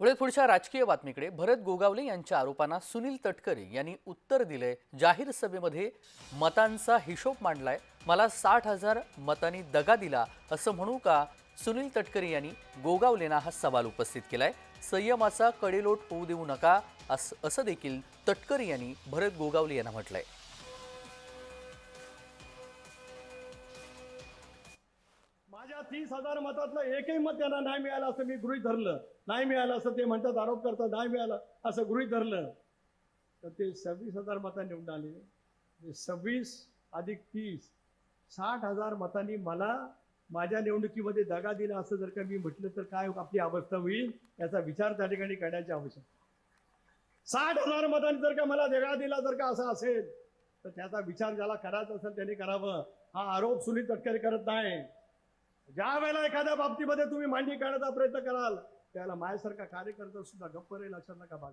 पुढे पुढच्या राजकीय बातमीकडे भरत गोगावले यांच्या आरोपांना सुनील तटकरे यांनी उत्तर दिलंय. जाहीर सभेमध्ये मतांचा हिशोब मांडलाय. मला साठ हजार मतांनी दगा दिला असं म्हणू का? सुनील तटकरे यांनी गोगावलेंना हा सवाल उपस्थित केलाय. संयमाचा कडेलोट होऊ देऊ नका असं असं देखील तटकरे यांनी भरत गोगावले यांना म्हटलंय. या तीस हजार मतातलं एकही मत त्यांना नाही मिळालं असं मी गृहीत धरलं. नाही मिळालं असं ते म्हणतात आरोप करतात नाही मिळालं असं गृहीत धरलं. तर ते सव्वीस हजार मतं निवडून आले. सव्वीस अधिक तीस साठ हजार मतांनी मला माझ्या निवडणुकीमध्ये दगा दिला असं जर का मी म्हटलं तर काय आपली अवस्था होईल याचा विचार त्या ठिकाणी करण्याची आवश्यकता साठ हजार मतांनी जर का मला दगा दिला जर का असं असेल तर त्याचा विचार ज्याला करायचा असेल त्याने करावं. हा आरोप सुनील तटकरे करत नाही. ज्या वेळेला एखाद्या बाबतीमध्ये तुम्ही मांडणी करण्याचा प्रयत्न कराल त्याला माझ्यासारखा कार्यकर्ता सुद्धा गप्प रे लक्षात नका बाग